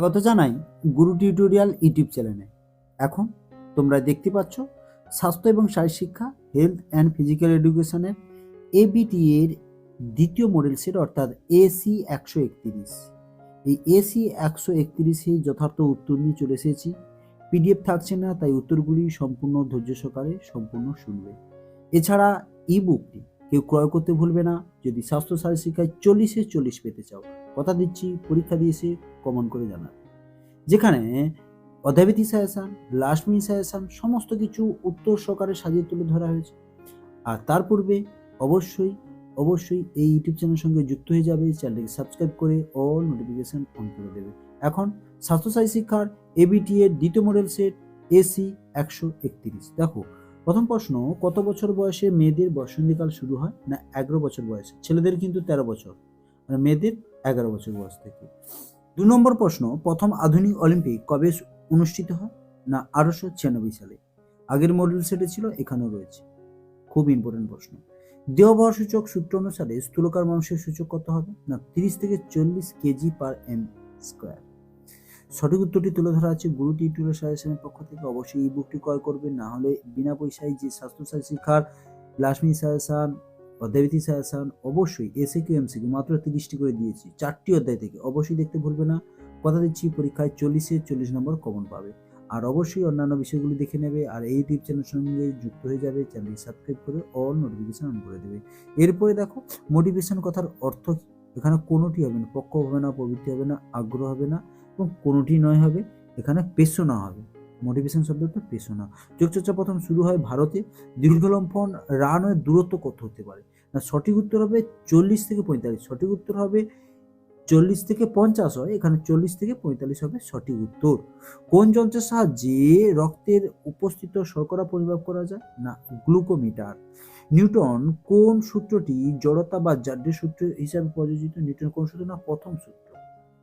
স্বাগত জানাই গুরু tutorial YouTube চ্যানেলে। এখন তোমরা দেখতে পাচ্ছ স্বাস্থ্য এবং শারীর শিক্ষা হেলথ অ্যান্ড ফিজিক্যাল এডুকেশনের এবিটি এর দ্বিতীয় মডেল সেট অর্থাৎ এসি একশো একত্রিশ। এই এসি একশো একত্রিশে যথার্থ উত্তর নিয়ে চলে এসেছি। পিডিএফ থাকছে না, তাই উত্তরগুলি সম্পূর্ণ ধৈর্য সহকারে সম্পূর্ণ শুনবে। এছাড়া ই বুকটি কেউ ক্রয় করতে ভুলবে না। যদি স্বাস্থ্য শারীর শিক্ষায় চল্লিশে চল্লিশ পেতে চাও, কথা দিচ্ছি, পরীক্ষা দিয়েছে কমন করে জানার যেখানে অধ্যাবিধি সাজেশান লাস্ট মিনিট সাজেশান সমস্ত কিছু উত্তর সহকারে সাজিয়ে তুলে ধরা হয়েছে। আর তার পূর্বে অবশ্যই অবশ্যই এই ইউটিউব চ্যানেলের সঙ্গে যুক্ত হয়ে যাবে, চ্যানেলটিকে সাবস্ক্রাইব করে অল নোটিফিকেশন অন করে দেবে। এখন স্বাস্থ্যসায়ী শিক্ষার এবিটি এর দ্বিতীয় মডেল সেট এসি একশো একত্রিশ। দেখো প্রথম প্রশ্ন, কত বছর বয়সে মেয়েদের বসন্তীকাল শুরু হয় না এগারো বছর বয়সে? ছেলেদের কিন্তু তেরো বছর আর মেয়েদের এগারো বছর বয়স থেকে। দু নম্বর প্রশ্ন, প্রথম আধুনিক অলিম্পিক কবে অনুষ্ঠিত হয় না আঠারোশো ছিয়ানব্বই সালে? আগের মডেল সেটে ছিল, এখানেও রয়েছে। খুব ইম্পর্টেন্ট প্রশ্ন দেহবহর সূচক সূত্র অনুসারে স্থূলকার মানুষের সূচক কত হবে? না, তিরিশ থেকে চল্লিশ কেজি পার এম স্কোয়ার সঠিক উত্তরটি তুলে ধরা আছে গুরু টিউটোরিয়াল সাজেশনের পক্ষ থেকে। অবশ্যই এই বুকটি ক্রয় করবে না হলে বিনা পয়সায় যে স্বাস্থ্যসাথী শিক্ষার লাসমি সাজেশন, অধ্যায়ভিত্তিক সাজেশন, অবশ্যই এসে কিউ এমসিকিউ মাত্র তিরিশটি করে দিয়েছি, চারটি অধ্যায় থেকে। অবশ্যই দেখতে ভুলবে না, কথা দিচ্ছি পরীক্ষায় চল্লিশে চল্লিশ নম্বর কমন পাবে। আর অবশ্যই অন্যান্য বিষয়গুলি দেখে নেবে, আর এই ইউটিউব চ্যানেল সঙ্গে যুক্ত হয়ে যাবে চ্যানেলটি সাবস্ক্রাইব করে অল নোটিফিকেশন অন করে দেবে। এরপরে দেখো মোটিভেশন কথার অর্থ এখানে কোনোটি হবে না পক্ষ হবে না, প্রবৃত্তি হবে না, আগ্রহ হবে না। এবং কোনোটি নয় হবে, এখানে পেশনা হবে। মোটিভেশন শব্দটা পেশনা যোগচর্চা প্রথম শুরু হয় ভারতে। দীর্ঘলম্ফন রানের দূরত্ব কত হতে পারে? না, সঠিক উত্তর হবে চল্লিশ থেকে পঁয়তাল্লিশ। সঠিক উত্তর হবে চল্লিশ থেকে পঞ্চাশ হয়, এখানে চল্লিশ থেকে পঁয়তাল্লিশ হবে সঠিক উত্তর। কোন যন্ত্রের সাহায্যে রক্তের উপস্থিত শর্করা পরিমাপ করা যায়? না, গ্লুকোমিটার। নিউটন কোন সূত্রটি জড়তা বা জাড্যের সূত্র হিসাবে প্রযোজিত? নিউটন কোন সূত্র? না, প্রথম সূত্র।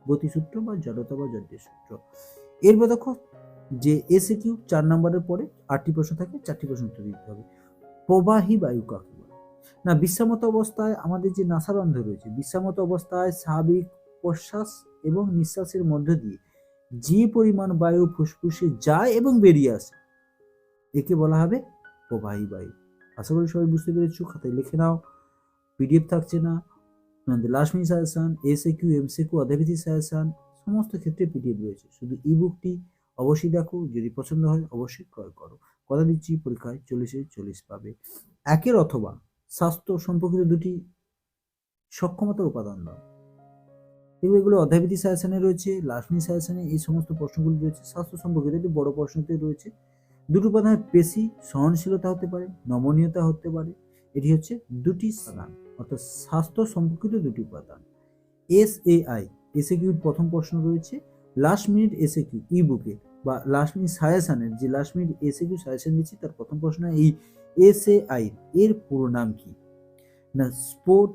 গতিসূত্র বা জড়তা বা জাড্যের সূত্র। এরপর দেখো যে এসে কিউ চার নম্বরের পরে আটটি প্রশ্ন থাকে, চারটি প্রশ্ন উত্তর দিতে হবে। প্রবাহী বায়ু কাকে বলে? না বিশ্রামত অবস্থায় আমাদের যে নাসারন্ধ রয়েছে বিশ্রামত অবস্থায় স্বাভাবিক প্রশ্বাস এবং নিঃশ্বাসের মধ্য দিয়ে যে পরিমাণ বায়ু ফুসফুসে যায় এবং বেরিয়ে আসে, একে বলা হবে প্রবাহী বায়ু। আশা করি সবাই বুঝতে পেরেছ, খাতায় লিখে নাও। পিডিএফ থাকছে না তোমাদের last minute suggestion SA Q MC Q অধ্যাবিধি suggestion, সমস্ত ক্ষেত্রে পিডিএফ রয়েছে। শুধু ই বুকটি অবশ্যই দেখো, যদি পছন্দ হয় অবশ্যই ক্রয় করো। কথা দিচ্ছি, পরীক্ষায় চল্লিশে চল্লিশ পাবে। একের অথবা স্বাস্থ্য সম্পর্কিত দুটি সক্ষমতার উপাদান দাও। এগুলো এগুলো অধ্যায়বিধি সাজেশনে রয়েছে লাসমি সাজেশনে এই সমস্ত প্রশ্নগুলি রয়েছে। স্বাস্থ্য সম্পর্কিত একটি বড় প্রশ্নতে রয়েছে। দুটো উপাদানের পেশি সহনশীলতা হতে পারে, নমনীয়তা হতে পারে। এটি হচ্ছে দুটি উপাদান। অর্থাৎ স্বাস্থ্য সম্পর্কিত দুটি উপাদান। এস এ আই এসে প্রথম প্রশ্ন রয়েছে, লাস্ট মিনিট এসে কিউ ই বুকে বা লাস্ট মিনিট সাজেশনের, যে last minute SA Q suggestion দিচ্ছি, তার প্রথম প্রশ্ন এই এস এ আই এর পুরো নাম কি? না, স্পোর্ট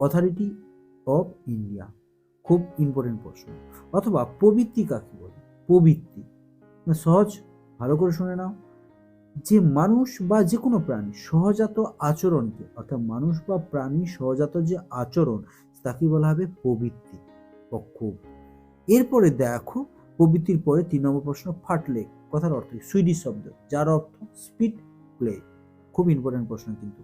অথরিটি অফ ইন্ডিয়া। খুব ইম্পর্টেন্ট প্রশ্ন। অথবা প্রবৃত্তি কাকে বলে? প্রবৃত্তি। না, সহজ, ভালো করে শুনে নাও। যে মানুষ বা যে কোনো প্রাণী সহজাত আচরণকে, অর্থাৎ মানুষ বা প্রাণী সহজাত যে আচরণ, তাকে বলা হবে প্রবৃত্তি পক্ষ। এরপরে দেখো, প্রবৃত্তির পরে তিন নম্বর প্রশ্ন ফাটলে কথার অর্থ? সুইডিশ শব্দ, যার অর্থ স্পিড প্লে খুব ইম্পর্টেন্ট প্রশ্ন কিন্তু।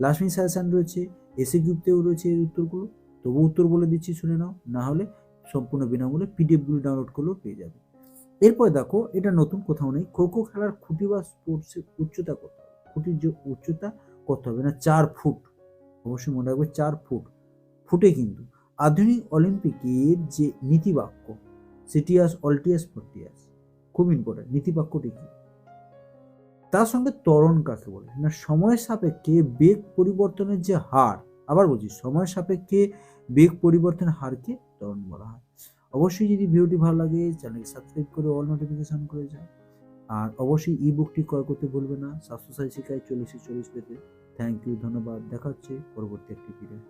লাস্ট সাজেশন রয়েছে, এসে গ্রুপতেও রয়েছে এর উত্তরগুলো। তবু উত্তর বলে দিচ্ছি, শুনে নাও। না হলে সম্পূর্ণ বিনামূল্যে পিডিএফগুলো ডাউনলোড করলেও পেয়ে যাবে। এরপর দেখো, এটা নতুন কোথাও নেই। খো খো খেলার খুঁটি বা স্পোর্টসের উচ্চতা কত খুঁটির যে উচ্চতা কত হবে? না, চার ফুট। অবশ্যই মনে রাখবে, চার ফুট। ফুটে কিন্তু। আধুনিক অলিম্পিকের যে নীতিবাক্য, সিটিয়াস অল্টিয়াস ফর্টিয়াস, খুব ইম্পর্টেন্ট নীতিবাক্যটি কি? তার সঙ্গে ত্বরণ কাকে বলে? না, সময়ের সাপেক্ষে বেগ পরিবর্তনের যে হার, আবার বলছি, সময়ের সাপেক্ষে বেগ পরিবর্তনের হারকে ত্বরণ বলা হয়। অবশ্যই যদি ভিডিওটি ভালো লাগে চ্যানেলকে সাবস্ক্রাইব করে অল নোটিফিকেশন করে যান আর অবশ্যই ই বুকটি ক্রয় করতে ভুলবে না। স্বাস্থ্যসাথী শিক্ষায় চল্লিশে চল্লিশ পেতে। থ্যাংক ইউ ধন্যবাদ। দেখা হচ্ছে পরবর্তী একটি ভিডিও